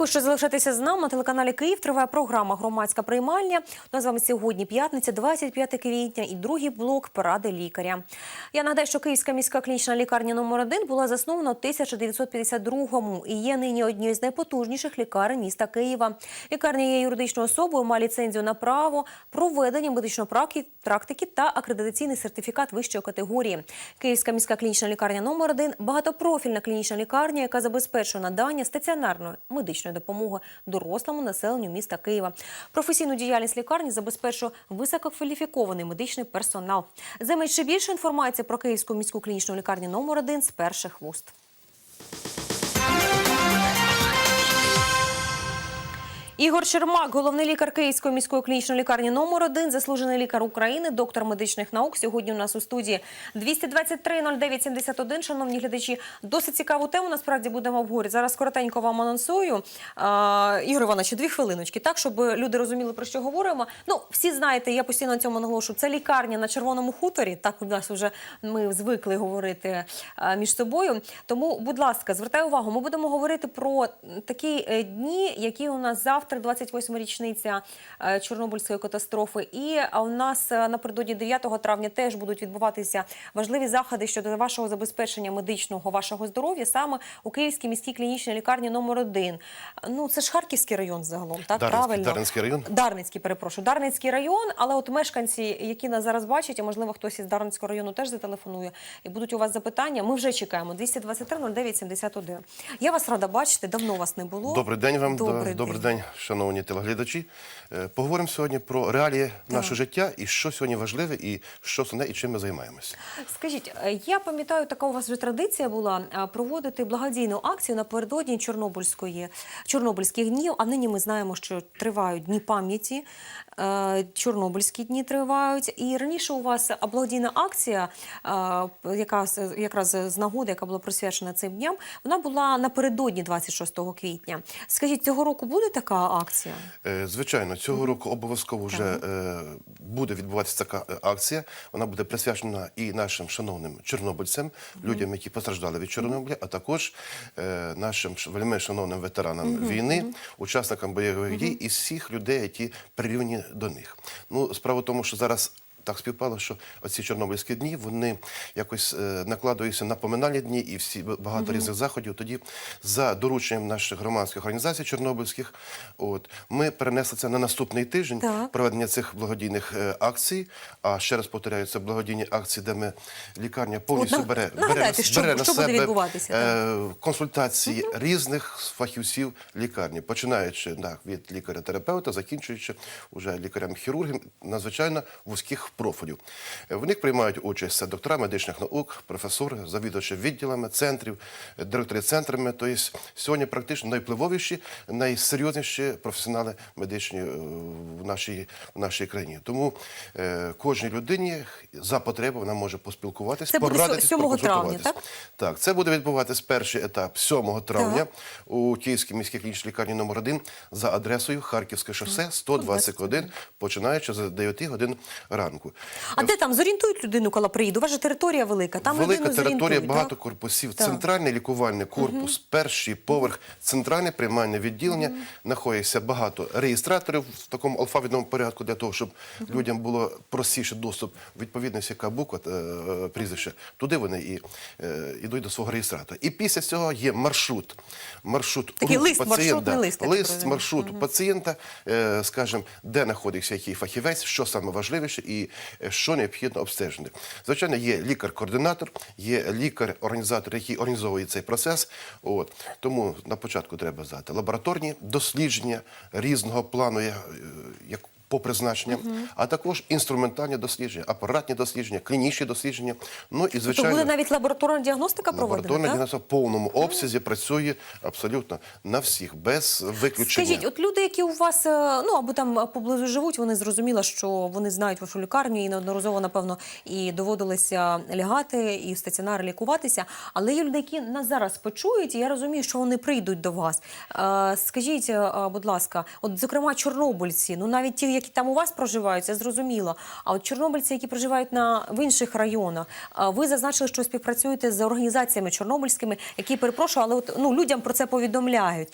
Дякую, що залишаєтеся з нами. На телеканалі Київ триває програма Громадська приймальня. У нас з вами сьогодні п'ятниця, 25 квітня і другий блок поради лікаря. Я нагадаю, що Київська міська клінічна лікарня номер 1 була заснована у 1952-му і є нині однією з найпотужніших лікарень міста Києва. Лікарня є юридичною особою, має ліцензію на право, проведення медичної практики та акредитаційний сертифікат вищої категорії. Київська міська клінічна лікарня номер 1 багатопрофільна клінічна лікарня, яка забезпечує надання стаціонарної медичної допомоги дорослому населенню міста Києва. Професійну діяльність лікарні забезпечує висококваліфікований медичний персонал. Займе ще більше інформації про Київську міську клінічну лікарню номер 1 з перших вуст. Ігор Чермак, головний лікар Київської міської клінічної лікарні номер 1 заслужений лікар України, доктор медичних наук. Сьогодні у нас у студії 223 09 71. Шановні глядачі, досить цікаву тему насправді будемо обговорювати. Зараз коротенько вам анонсую. А, Ігор Іванович, дві хвилиночки, так, щоб люди розуміли, про що говоримо. Ну, всі знаєте, я постійно цьому наголошую. Це лікарня на Червоному хуторі. Так у нас вже ми звикли говорити між собою. Тому, будь ласка, звертаю увагу, ми будемо говорити про такі е, дні, які у нас завтра, 28 річниця е, Чорнобильської катастрофи. І а, у нас е, напередодні 9 травня теж будуть відбуватися важливі заходи щодо вашого забезпечення медичного вашого здоров'я саме у Київській міській клінічній лікарні номер 1 Ну це ж Харківський район загалом, так Дарницький- правильно Дарницький район? Дарницький, перепрошую, Дарницький район, але от мешканці, які нас зараз бачать, а можливо хтось із Дарницького району теж зателефонує, і будуть у вас запитання. Ми вже чекаємо 223 09 71. Я вас рада бачити, давно вас не було. Добрий день вам, Добрий, добрий день, шановні телеглядачі. Е, Поговоримо сьогодні про реалії нашого життя і що сьогодні важливе, і що основне, і чим ми займаємося. Скажіть, е, я пам'ятаю, така у вас вже традиція була е, проводити благодійну акцію напередодні Чорнобильської Чорнобильських днів. А нині ми знаємо, що тривають дні пам'яті. Е, Чорнобильські дні тривають, і раніше у вас благодійна акція, е, яка якраз з нагоди, яка була присвячена цим дням, вона була напередодні 26 квітня. Скажіть, цього року буде така акція? Е, Звичайно, цього року обов'язково вже е, буде відбуватися така акція. Вона буде присвячена і нашим шановним чорнобильцям, людям, які постраждали від Чорнобиля, а також нашим вельми шановним ветеранам війни, учасникам бойових дій і всіх людей, які прирівні до них. Ну, справа в тому, що зараз. Так співпало, що оці чорнобильські дні вони якось е, накладуються на поминальні дні і всі багато різних заходів. Тоді за дорученням наших громадських організацій чорнобильських, от ми перенесли це на наступний тиждень Так. проведення цих благодійних е, акцій. А ще раз повторяю, це благодійні акції, де ми лікарня повністю на- бере, бере, на- що- на що себе е, консультації різних фахівців лікарні, починаючи так, від лікаря-терапевта, закінчуючи вже лікарям-хірургам, надзвичайно вузьких профілів. Е, В них приймають участь доктора медичних наук, професори, завідувачі відділами, центрів, директори центрами. Тобто сьогодні практично найвпливовіші, найсерйозніші професіонали медичні е, в нашій, в нашій країні. Тому е, кожній людині за потреби вона може поспілкуватися, порадитись, 7 травня, так? Так, це буде відбуватись перший етап 7 травня у Київській міській клінічній лікарні номер 1 за адресою Харківське шосе 121, починаючи з 9 годин ранку. А де там зорієнтують людину, коли приїде? У вас же територія велика. Там Велика територія, багато так? корпусів. Так. Центральний лікувальний корпус, перший поверх, центральне приймальне відділення. Знаходиться багато реєстраторів в такому алфавітному порядку для того, щоб людям було простіше доступ, відповідність, яка буква е, прізвище. Туди вони і е, йдуть до свого реєстратора. І після цього є маршрут. Маршрут Такий лист, пацієнта. лист, лист розумію. маршрут пацієнта, е, скажімо, де знаходиться який фахівець, що саме важливіше і що необхідно обстежити. Звичайно, є лікар-координатор, є лікар-організатор, який організовує цей процес. От. Тому на початку треба знати лабораторні дослідження різного плану, е, як по призначенням, а також інструментальні дослідження, апаратні дослідження, клінічні дослідження. Ну і Тобто звичайно, буде навіть лабораторна діагностика проведена, лабораторна так? діагностика в повному обсязі працює абсолютно на всіх, без виключення. Скажіть, от люди, які у вас е, ну або там поблизу живуть, вони зрозуміло, що вони знають вашу лікарню і неодноразово, напевно, і доводилося лягати і в стаціонарі лікуватися. Але є люди, які нас зараз почують, і я розумію, що вони прийдуть до вас. Е, Скажіть, е, будь ласка, от зокрема, чорнобильці, ну навіть ті, які там у вас проживають, це зрозуміло. А от чорнобильці, які проживають на в інших районах, ви зазначили, що співпрацюєте з організаціями чорнобильськими, які перепрошую, але от ну людям про це повідомляють.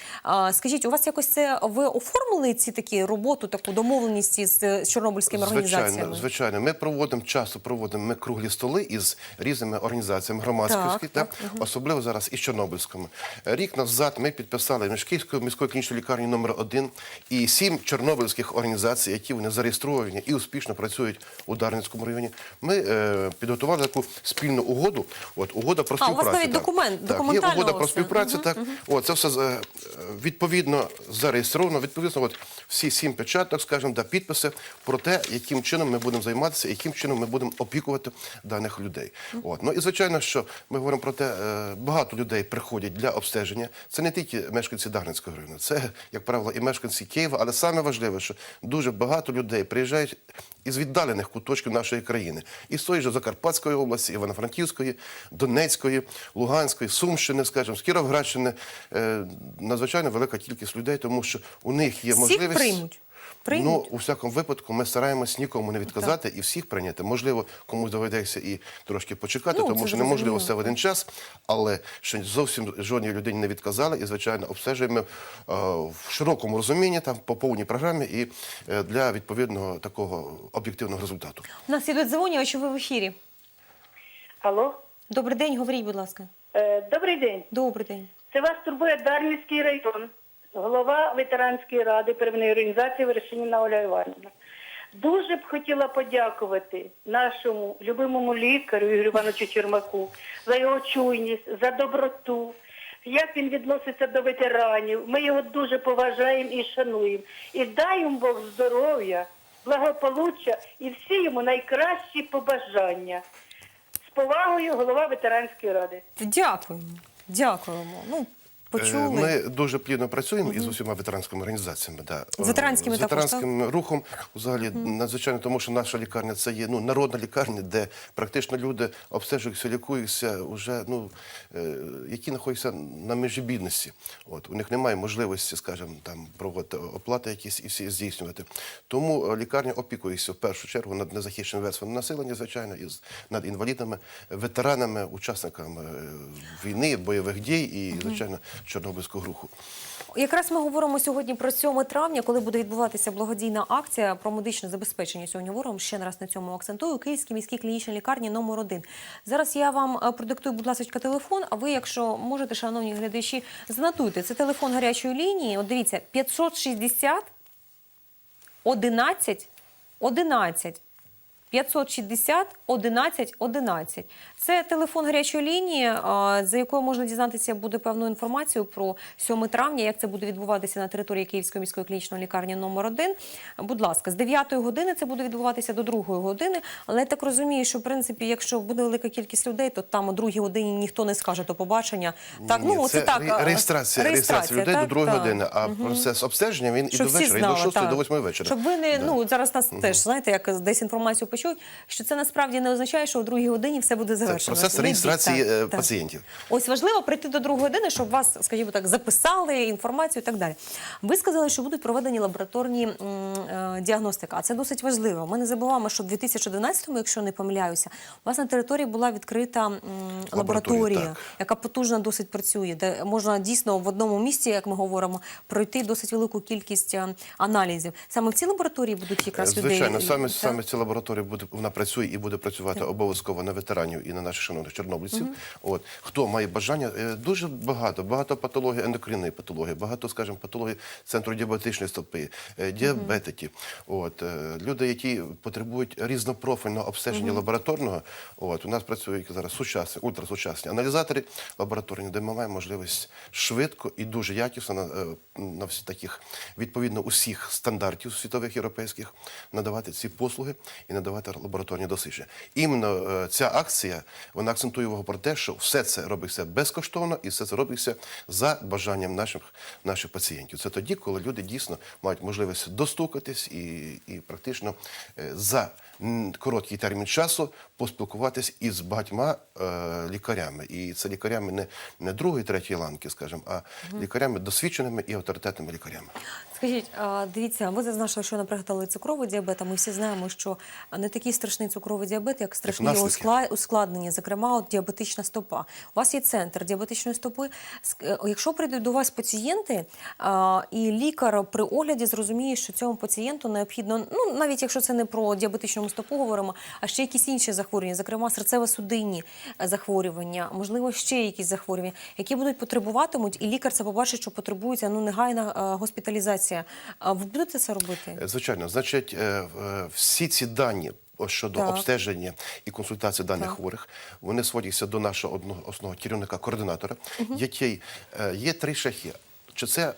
Скажіть, у вас якось це ви оформили ці такі роботу, таку домовленість е, чорнобильськими організаціями? Звичайно, звичайно. Ми проводимо часто проводимо ми круглі столи із різними організаціями громадських, Так, так, особливо зараз із Чорнобильськими. Рік назад ми підписали між Київською міською клінічною лікарнею номер 1 і сім чорнобильських організацій, які вони зареєстровані і успішно працюють у Дарницькому районі. Ми е, підготували таку спільну угоду. От угода про А, у вас співпрацю. навіть документ- так, є угода про співпрацю. Так, от це все е, відповідно зареєстровано. Відповідно, от всі сім печаток, скажімо, да, підписи про те, яким чином ми будемо займатися, яким чином ми будемо опікувати даних людей. От ну і звичайно, що ми говоримо про те, е, багато людей приходять для обстеження. Це не тільки мешканці Дарницького району, це як правило і мешканці Києва. Але саме важливе, що дуже багато людей приїжджають із віддалених куточків нашої країни, із тої ж Закарпатської області, Івано-Франківської, Донецької, Луганської, Сумщини, скажімо, з Кіровградщини. Е, надзвичайно велика кількість людей, тому що у них є Всіх можливість. приймуть? Приймуть? Ну, у всякому випадку, ми стараємось нікому не відказати і всіх прийняти. Можливо, комусь доведеться і трошки почекати, Ну, тому що неможливо все в один час. Але що зовсім жодній людині не відказали, і звичайно обстежуємо е, в широкому розумінні, там по повній програмі, і е, для відповідного такого об'єктивного результату. У нас ідуть дзвонювачі, ви в ефірі. Алло, Добрий день, говоріть, будь ласка. Е, добрий день. Добрий день. Це вас турбує Дарницький район, голова ветеранської ради первинної організації Вершиніна Оля Іванівна. Дуже б хотіла подякувати нашому любимому лікарю Ігорю Івановичу Чермаку за його чуйність, за доброту. Як він відноситься до ветеранів, ми його дуже поважаємо і шануємо. І дай йому Бог здоров'я, благополуччя і всі йому найкращі побажання. З повагою голова ветеранської ради. Дякуємо. Дякуємо. Ну, почули. Е, Ми дуже плідно працюємо із усіма ветеранськими організаціями. Да. З ветеранськими З також, ветеранським рухом взагалі надзвичайно, тому що наша лікарня це є ну, народна лікарня, де практично люди обстежуються, лікуються, уже, ну, е, які знаходяться на межі бідності. От, у них немає можливості, скажімо, там, проводити оплати якісь і всі здійснювати. Тому е, лікарня опікується в першу чергу над незахищеним верством населення, звичайно, і над інвалідами, ветеранами, учасниками е, війни, бойових дій і, звичайно, Чорнобильського руху. Якраз ми говоримо сьогодні про 7 травня, коли буде відбуватися благодійна акція про медичне забезпечення. Сьогодні говоримо ще раз на цьому акцентую. Київській міській клінічній лікарні номер 1 Зараз я вам е, продиктую, будь ласка, телефон. А ви, якщо можете, шановні глядачі, занотуйте. Це телефон гарячої лінії. От дивіться, 560 11 11. 560 11 11. Це телефон гарячої лінії, за якою можна дізнатися буде певну інформацію про 7 травня, як це буде відбуватися на території Київської міської клінічної лікарні номер 1 Будь ласка, з 9 години це буде відбуватися до 2 години. Але я так розумію, що в принципі, якщо буде велика кількість людей, то там о 2 годині ніхто не скаже до побачення. Так, Ні, ну це, це так ре- а, реєстрація, реєстрація людей так, до другої години, а процес обстеження він і до вечора, і до 6, і так. до 8 вечора. Щоб ви не ну зараз нас теж знаєте, як десь інформацію почують, що це насправді не означає, що о другій годині все буде завершено. процес реєстрації, е, пацієнтів. Ось важливо прийти до другої години, щоб вас, скажімо так, записали інформацію і так далі. Ви сказали, що будуть проведені лабораторні е, діагностика. А це досить важливо. Ми не забуваємо, що в 2011-му, якщо не помиляюся, у вас на території була відкрита лабораторія, так. яка потужно досить працює, де можна дійсно в одному місці, як ми говоримо, пройти досить велику кількість е, аналізів. Саме в цій лабораторії будуть якраз людей. Звичайно, саме, так? саме ця лабораторія буде вона працює і буде працювати обов'язково на ветеранів і на наших шановних чорнобильців. От хто має бажання, е, дуже багато, багато патологій ендокринної патології, багато, скажімо, патологій центру діабетичної стопи, е, діабетики. От е, люди, які потребують різнопрофільного обстеження лабораторного. От у нас працюють зараз сучасні, ультрасучасні аналізатори лабораторні, де ми маємо можливість швидко і дуже якісно на, на всі таких відповідно усіх стандартів світових європейських надавати ці послуги і надавати. Здавати лабораторні дослідження. Іменно е, ця акція вона акцентує увагу про те, що все це робиться безкоштовно і все це робиться за бажанням наших, наших пацієнтів. Це тоді, коли люди дійсно мають можливість достукатись і, і практично е, за короткий термін часу поспілкуватись із багатьма е, лікарями. І це лікарями не, не другої, третьої ланки, скажімо, а лікарями досвідченими і авторитетними лікарями. Скажіть, а, дивіться, ви зазначили, що наприклад, цукровий діабет, а ми всі знаємо, що не такий страшний цукровий діабет, як страшні його ускладнення, зокрема, от діабетична стопа. У вас є центр діабетичної стопи. Е, Якщо прийдуть до вас пацієнти, а, і лікар при огляді зрозуміє, що цьому пацієнту необхідно, ну навіть якщо це не про діабетичну стопу говоримо, а ще якісь інші захворювання, зокрема серцево-судинні е, захворювання, можливо, ще якісь захворювання, які будуть потребуватимуть, і лікар це побачить, що потребується ну негайна е, госпіталізація. А ви будете це робити? Звичайно, значить, всі ці дані щодо Так. обстеження і консультації даних Так. хворих, вони сводяться до нашого одного основного керівника-координатора, який е, є три шахи. Чи це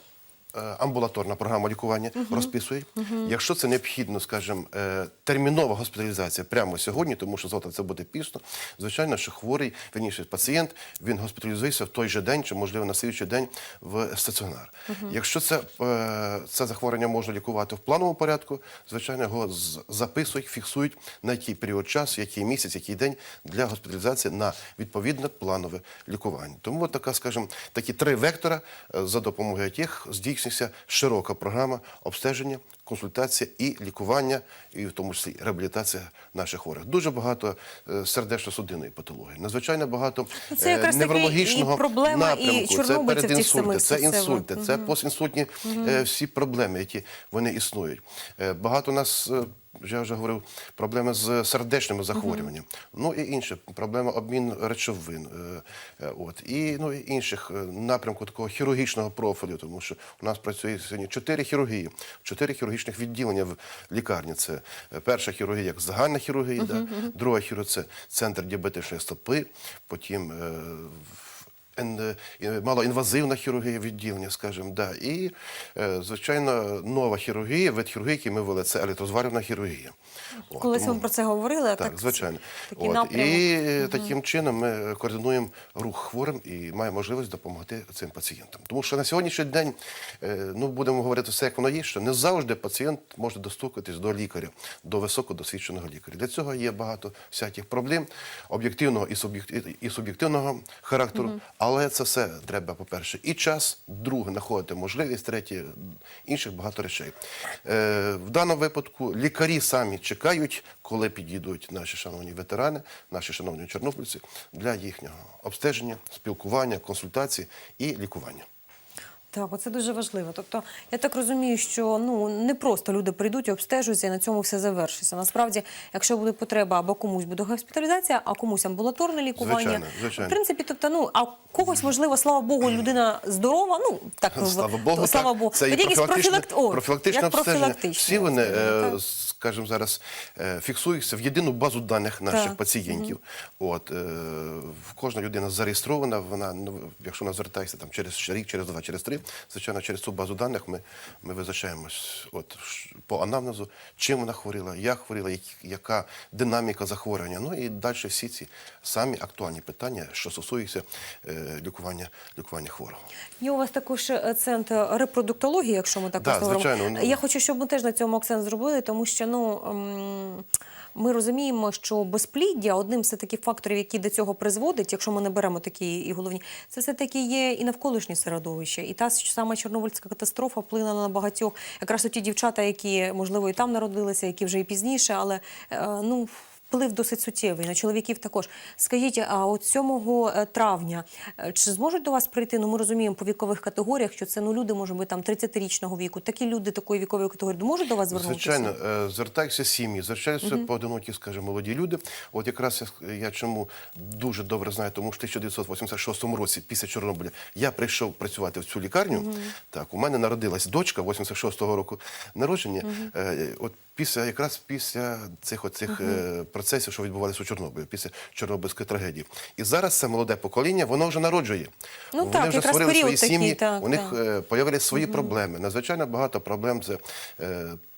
амбулаторна програма лікування розписує. Якщо це необхідно, скажімо, е, термінова госпіталізація прямо сьогодні, тому що завтра це буде пізно, звичайно, що хворий, верніше пацієнт, він госпіталізується в той же день, чи можливо на слідчий день в стаціонар. Якщо це, е, це захворювання можна лікувати в плановому порядку, звичайно, його записують, фіксують на який період часу, який місяць, який день для госпіталізації на відповідне планове лікування. Тому от така, скажімо, такі три вектора, е, за допомогою яких здійснюється широка програма обстеження, консультація і лікування, і в тому числі реабілітація наших хворих. Дуже багато е, сердечно-судинної патології, надзвичайно багато це е, якраз неврологічного і проблема і. Це перед інсульти, передінсульти, це інсульти, це постінсультні угу. всі проблеми, які вони існують. Багато нас. Я вже говорив проблеми з сердечними захворюваннями. Ну і інше проблема обмін речовин. е, е, От і ну і інших е, напрямку такого хірургічного профілю, тому що у нас працює сьогодні чотири хірургії, чотири хірургічних відділення в лікарні. Це перша хірургія, як загальна хірургія, да, друга хірургія це центр діабетичної стопи, потім. е, малоінвазивна хірургія відділення, скажімо, да. і, е, звичайно, нова хірургія, вид хірургії, який ми ввели, це електрозварювана хірургія. Колись тому- ми про це говорили, так, так, звичайно. такий От, і е, таким чином ми координуємо рух хворим і маємо можливість допомогти цим пацієнтам. Тому що на сьогоднішній день, е, ну будемо говорити все, як воно є, що не завжди пацієнт може достукатись до лікаря, до високодосвідченого лікаря. Для цього є багато всяких проблем об'єктивного і суб'єктивного характеру. Але це все треба, по-перше, і час, друге, знаходити можливість, третє, інших багато речей. Е, в даному випадку лікарі самі чекають, коли підійдуть наші шановні ветерани, наші шановні чорнобильці для їхнього обстеження, спілкування, консультації і лікування. Так, оце дуже важливо. Тобто, я так розумію, що ну не просто люди прийдуть і обстежуються, і на цьому все завершиться. Насправді, якщо буде потреба, або комусь буде госпіталізація, а комусь амбулаторне лікування. Звичайно, звичайно. В принципі, тобто, ну а когось можливо, слава Богу, людина здорова. Ну так Слава в- Богу, слава так. Богу. це і Тоді якісь профілактичне. О, профілактичне як обстеження. Всі вони, е, так. скажімо, зараз е, фіксуються в єдину базу даних наших Так. пацієнтів. От, е, кожна людина зареєстрована, вона, ну, якщо вона звертається там, через рік, через два, через три, звичайно, через цю базу даних ми, ми визначаємось от, по анамнезу, чим вона хворіла, як хворіла, як- яка динаміка захворювання. Ну і далі всі ці самі актуальні питання, що стосуються е, лікування, лікування хворого. Є у вас також е, центр репродуктології, якщо ми так Да, звичайно, ну. Я хочу, щоб ми теж на цьому акцент зробили, тому що ну. Ми розуміємо, що безпліддя одним з таких факторів, які до цього призводить, якщо ми не беремо такі і головні, це все таки є і навколишнє середовище. І та сама Чорнобильська катастрофа вплинула на багатьох, якраз ті дівчата, які можливо і там народилися, які вже і пізніше, але е, ну. Вплив досить суттєвий на чоловіків також. Скажіть, а от 7 травня е, чи зможуть до вас прийти? Ну ми розуміємо по вікових категоріях, що це ну люди може бути там 30-річного віку. Такі люди такої вікової категорії можуть до вас звернутися? Звичайно, е, звертаються сім'ї, звертаються поодинокі, скажімо, молоді люди. От якраз я, я чому дуже добре знаю, тому що в 1986 році, після Чорнобиля, я прийшов працювати в цю лікарню. Так, у мене народилась дочка 86-го року народження. Е, От після якраз після цих оцих е, процесів, що відбувалися у Чорнобилі, після Чорнобильської трагедії. І зараз це молоде покоління, воно вже народжує. Ну Вони так, вже створили свої такий, сім'ї, так, у них так. е, появились свої проблеми. Надзвичайно багато проблем це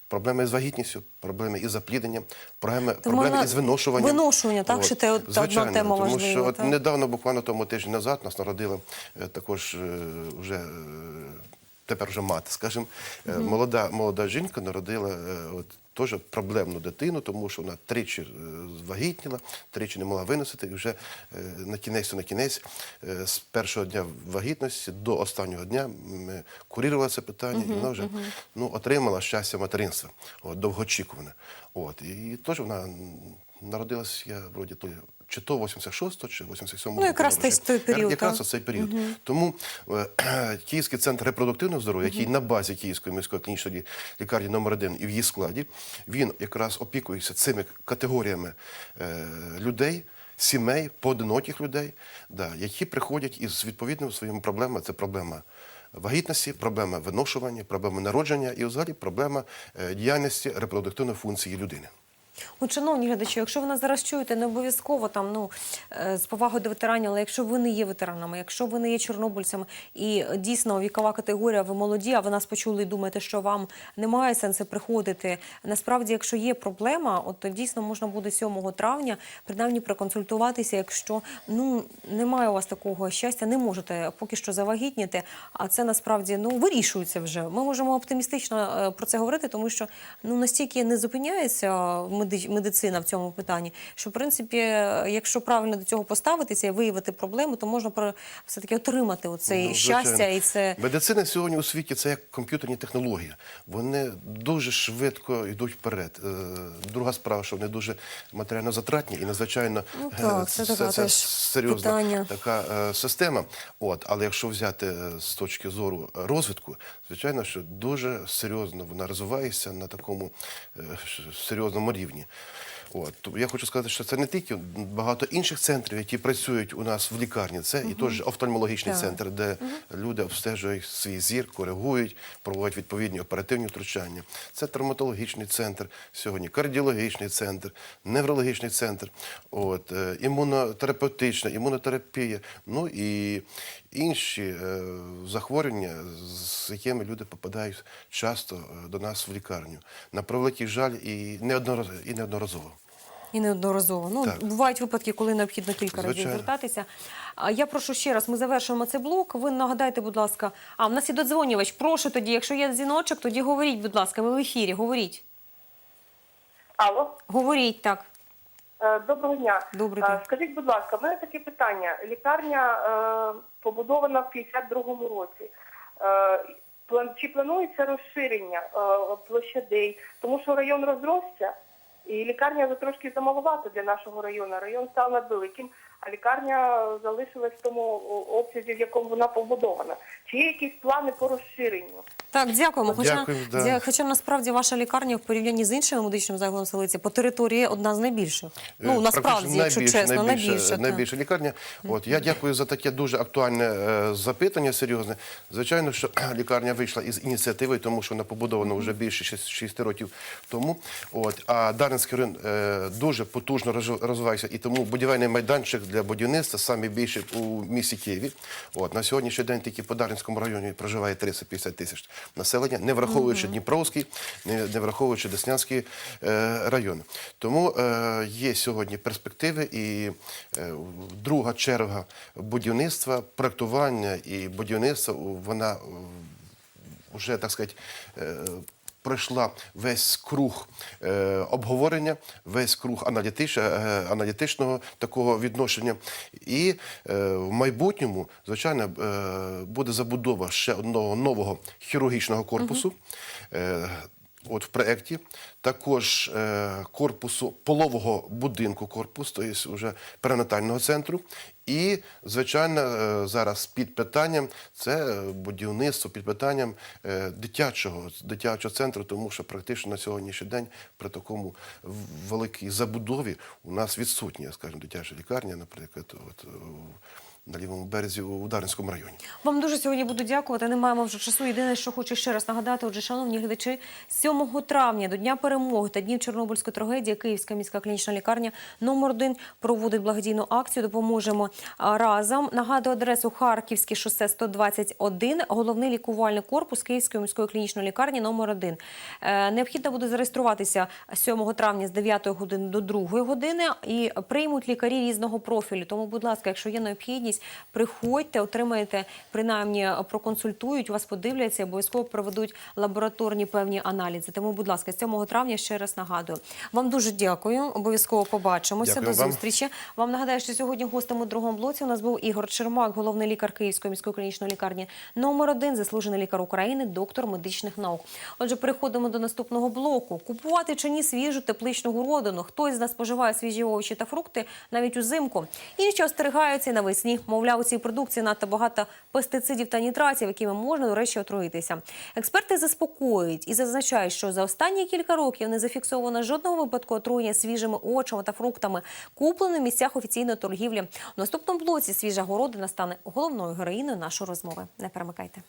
проблеми з вагітністю, проблеми із заплідненням, проблеми, Тому проблеми із виношуванням. виношування, так, що те одна Звичайно, тема тому важлива, що от недавно, буквально тому тиждень назад, нас народила е, також е, вже тепер вже мати, скажімо, е, молода, молода жінка народила е, от, теж проблемну дитину, тому що вона тричі е, звагітніла, тричі не могла виносити, і вже на кінець на кінець з першого дня вагітності до останнього дня ми курірували це питання, і вона вже ну, отримала щастя материнства, от, довгоочікуване. От, і теж вона народилась, я вроді то чи то 86-го, чи 87-го. Ну, якраз року той- той період, Якраз цей період. Тому е, Київський центр репродуктивного здоров'я, який на базі Київської міської клінічної лікарні номер 1 і в її складі, він якраз опікується цими категоріями е, людей. Сімей, поодиноких людей, да, які приходять із відповідними своїми проблемами. Це проблема вагітності, проблема виношування, проблема народження і взагалі проблема е, діяльності репродуктивної функції людини. От, шановні глядачі, якщо ви нас зараз чуєте, не обов'язково там ну е, з повагою до ветеранів, але якщо ви не є ветеранами, якщо ви не є чорнобильцями, і е, дійсно вікова категорія, ви молоді, а ви нас почули і думаєте, що вам немає сенсу приходити. Насправді, якщо є проблема, от дійсно можна буде 7 травня принаймні проконсультуватися, якщо ну немає у вас такого щастя, не можете поки що завагітніти, а це насправді ну вирішується вже. Ми можемо оптимістично е, про це говорити, тому що ну настільки не зупиняється меди- медицина в цьому питанні, що в принципі, е, якщо правильно до цього поставитися і виявити проблему, то можна все таки отримати оцей Ну, щастя і це. Медицина сьогодні у світі це як комп'ютерні технології. Вони дуже швидко йдуть вперед. Е, Друга справа, що вони дуже матеріально затратні і надзвичайно Ну, е, так, це така теж серйозна питання. така система. От, але якщо взяти з точки зору розвитку, звичайно, що дуже серйозно вона розвивається на такому е, серйозному рівні. От я хочу сказати, що це не тільки багато інших центрів, які працюють у нас в лікарні. Це і теж офтальмологічний Так. центр, де люди обстежують свій зір, коригують, проводять відповідні оперативні втручання. Це травматологічний центр сьогодні, кардіологічний центр, неврологічний центр, от, е, імунотерапевтична, імунотерапія, ну і інші е, захворювання, з якими люди попадають часто е, до нас в лікарню. На превеликий жаль, і неодноразово. І неодноразово. І неодноразово. Ну Так. бувають випадки, коли необхідно кілька разів звертатися. А я прошу ще раз, ми завершуємо цей блок. Ви нагадайте, будь ласка. А в нас є додзвонювач. Прошу тоді, якщо є дзвіночок, тоді говоріть, будь ласка. Ми в ефірі. Говоріть. Алло. Говоріть так. Е, Доброго дня. Добрий Е, день. Скажіть, будь ласка, в мене таке питання. Лікарня е, побудована в 52-му році. Е, чи планується розширення е, площадей? Тому що район розросся, і лікарня вже трошки замалувата для нашого району. Район став надвеликим, а лікарня залишилась в тому обсязі, в якому вона побудована. Чи є якісь плани по розширенню? Так, дякуємо. Хоча, Дякую, да. хоча насправді ваша лікарня в порівнянні з іншими медичними закладами столиці по території одна з найбільших. Ну Е, насправді, якщо найбільша- чесно, найбільша, найбільше. так. найбільша лікарня. От я дякую за таке дуже актуальне е, запитання. Серйозне. Звичайно, що лікарня вийшла із ініціативою, тому що вона побудована вже більше 6 років тому. От а Дарницький район е, дуже потужно роз- розвивається, і тому будівельний майданчик для будівництва найбільший у місті Києві. От на сьогоднішній день тільки по Дарницькому районі проживає 350 тисяч населення, не враховуючи Дніпровський, не, не враховуючи Деснянський е, район. Тому е, є сьогодні перспективи і е, друга черга будівництва, проектування і будівництва вона вже так сказати. Пройшла весь круг е, обговорення, весь круг аналітич, е, аналітичного такого відношення. І е, в майбутньому, звичайно, е, буде забудова ще одного нового хірургічного корпусу. Е, От в проєкті також е, корпусу полового будинку корпус, тобто вже перинатального центру. І, звичайно, е, зараз під питанням це будівництво під питанням е, дитячого, дитячого центру, тому що практично на сьогоднішній день при такому великій забудові у нас відсутня, скажімо, дитяча лікарня, наприклад. От, е, на лівому березі у Дарницькому районі. Вам дуже сьогодні буду дякувати. Не маємо вже часу. Єдине, що хочу ще раз нагадати, отже, шановні глядачі, 7 травня до Дня перемоги та днів Чорнобильської трагедії Київська міська клінічна лікарня номер 1 проводить благодійну акцію. Допоможемо разом. Нагадую адресу Харківське шосе 121, головний лікувальний корпус Київської міської клінічної лікарні номер 1 Е, Необхідно буде зареєструватися 7 травня з 9 години до 2 години і приймуть лікарі різного профілю. Тому, будь ласка, якщо є необхідність, приходьте, отримаєте, принаймні проконсультують, вас подивляться, обов'язково проведуть лабораторні певні аналізи. Тому, будь ласка, з 7 травня ще раз нагадую. Вам дуже дякую. Обов'язково побачимося. Дякую до вам. зустрічі. Вам нагадаю, що сьогодні гостем у другому блоці у нас був Ігор Чермак, головний лікар Київської міської клінічної лікарні номер 1 заслужений лікар України, доктор медичних наук. Отже, переходимо до наступного блоку. Купувати чи ні свіжу тепличну городину. Хтось з нас споживає свіжі овочі та фрукти навіть узимку. Інші остерігаються навесні. Мовляв, у цій продукції надто багато пестицидів та нітратів, якими можна, до речі, отруїтися. Експерти заспокоюють і зазначають, що за останні кілька років не зафіксовано жодного випадку отруєння свіжими овочами та фруктами, купленими в місцях офіційної торгівлі. У наступному блоці свіжа городина стане головною героїною нашої розмови. Не перемикайте.